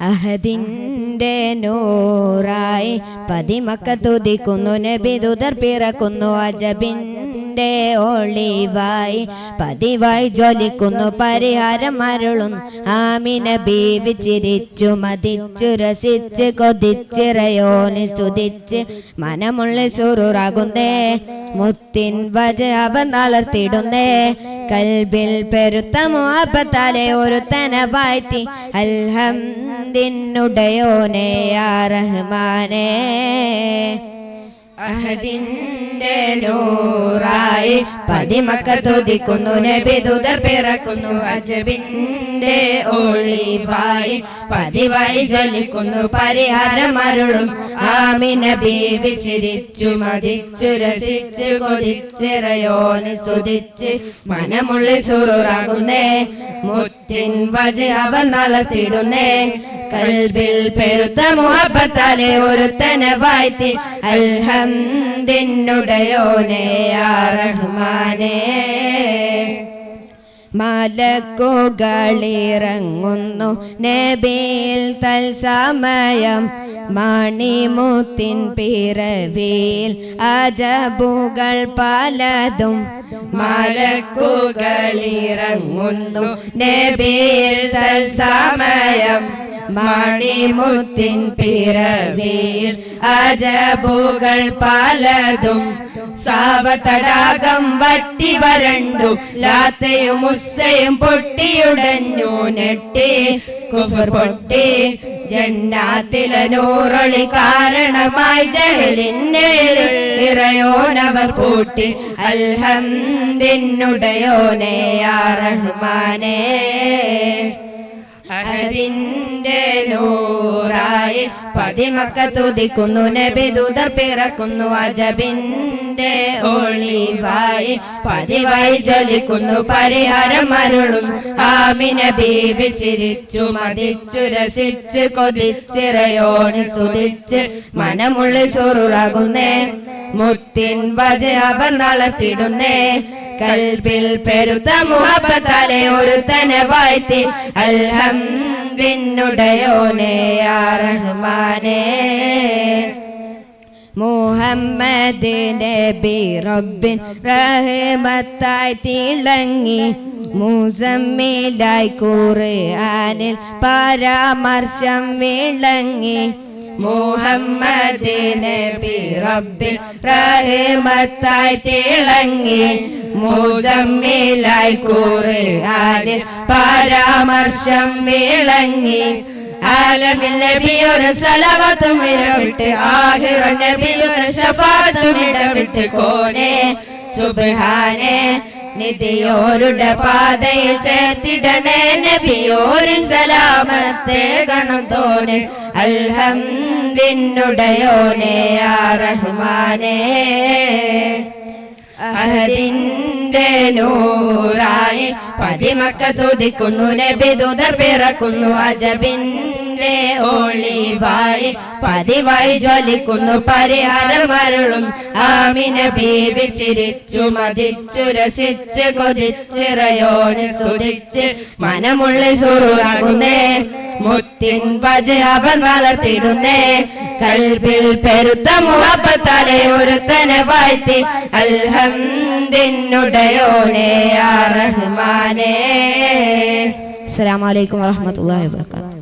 അഹദിന്റെ നൂറായി പതിമക്ക തുതിക്കുന്നു നബി ദുതർ പിറക്കുന്നു അജബിന്റെ ഒളിവായി പതിവായി ജ്വലിക്കുന്നു പരിഹാരം അരുളും ആമിന ബീവി ചിരിച്ചു മതിച്ചു രസിച്ച് കൊതിച്ചിറയോനി സ്തുതിച്ച് മനമുള്ളിൽ സുറുറാകുന്നേ മുത്തിൻ വജ അവ നളർത്തിടുന്നേ കൽബിൽ പെരുത്ത മുഹബത്താലെ ഒരു തന വാഴ്ത്തി. അൽഹംദിനുടയോനെ യാ റഹ്മാനേ. അഹദിന്റെ നൂറായി പതിമക്ക തുതിക്കുന്നു. നബി ദുതർ പിറക്കുന്നു. അജബിന്റെ ഒളിവായി പതിവായി ജ്വലിക്കുന്നു. പരിഹാരം അരുളും. ആമിന ബീവി ചിരിച്ചു മതിച്ചു രസിച്ചു കൊതിച്ചിറയോന് സ്തുതിച്ച് മനമുള്ളിൽ സുറുറാകുന്നേ. മുത്തിൻ വജ അവർ നളർത്തിടുന്നേ കൽബിൽ പെരുത്ത മുഹബത്താലെ ഒരുത്തനെ വാഴ്ത്തി. അൽഹംദിനുടയോനെ യാ റഹ്മാനേ. മലക്കുകളിറങ്ങുന്നു നബിയിൽ തൽസമയം മണിമുത്തിൻ പിറവിയിൽ അജബുകൾ പലതും. മലക്കുകളിറങ്ങുന്നു നബിയിൽ തൽസമയം മണിമുത്തിൻ പിറവിയിൽ അജബുകൾ പലതും സാവതടാകം വറ്റി വരണ്ടു. ലാത്തയും മുസ്സയും പൊട്ടിയുടഞ്ഞു നെട്ടി കുഫർ പൊട്ടി ജന്നാത്തിലെ നൂറൊളി കാരണമായി ജഹലിന്റെ ഇറയോനവർ പൂട്ടി. അൽഹംദിനുടയോനെ ആ റഹ്മാനേ. അഹദിന്റെ നൂറായി പതിമക്ക തുതിക്കുന്നു നബി ദുതർ പിറക്കുന്നു അജബിന്റെ ഒളിവായി പതിവായി ജ്വലിക്കുന്നു പരിഹാരം മരുളും ആമിന ബീവി മതിച്ചു രസിച്ച് കൊതിച്ചിറയോണി സുതിച്ച് മനമുള്ളിൽ സുറുറാകുന്നേ. മുത്തിൻ വജ അവർ നളർത്തിടുന്നേ. കൽബിൽ പെരുത്ത മുഹബത്താലെ ഒരു തന വാഴ്ത്തി. അല്ലം യാ റഹ്മാനേ. മുഹമ്മദ് നബി റബ്ബിൻ റഹ്മത്തായി തിളങ്ങി. മുസമ്മിലായി ഖുർആനിൽ പരാമർശം വിളങ്ങി. മുഹമ്മദ് നബി റബ്ബിൽ റഹ്മത്തായി തിളങ്ങി മുസമ്മിലായി ഖുർആനിൽ പരാമർശം വിളങ്ങി. ആലമിൽ നബി ഒരു സലവത്തും ഇടവിട്ട് ആഹിറ നബി ഒരു ഷഫാത്തും ഇടവിട്ട് കോനെ സുബ്ഹാനെ നിധിയോരുടെ പാതയിൽ ചേർത്തിടണേ നബിയോരിൽ സലാമത്തെ ഗണതോനെ അൽഹംദിനുടയോനെ ആ റഹ്മാനേ. അഹദിന്റെ നൂറായി പതിമക്ക തുതിക്കുന്നു നബി ദുത പിറക്കുന്നു അജബിന്റെ ഒളിവായി പതിവായി ജ്വലിക്കുന്നു പരിഹാരം അരുളും. ആമിന ബീവി ചിരിച്ചു മതിച്ചു രസിച്ച് കൊതിച്ചിറയോന് സ്തുതിച്ച് മനമുള്ളിൽ സുറുവാകുന്നേ. മുത്തിൻ പജ അവൻ വളർത്തിടുന്നേ. കൽബിൽ പെരുത്ത മുഹപ്പത്താലെ ഒരുത്തനെ വാഴ്ത്തി. അൽഹംദിനുടയോനെ ആ റഹ്മാനേ. അസ്സലാമലൈക്കും വറഹ്മത്തുള്ളാഹി വബറകാതുഹു.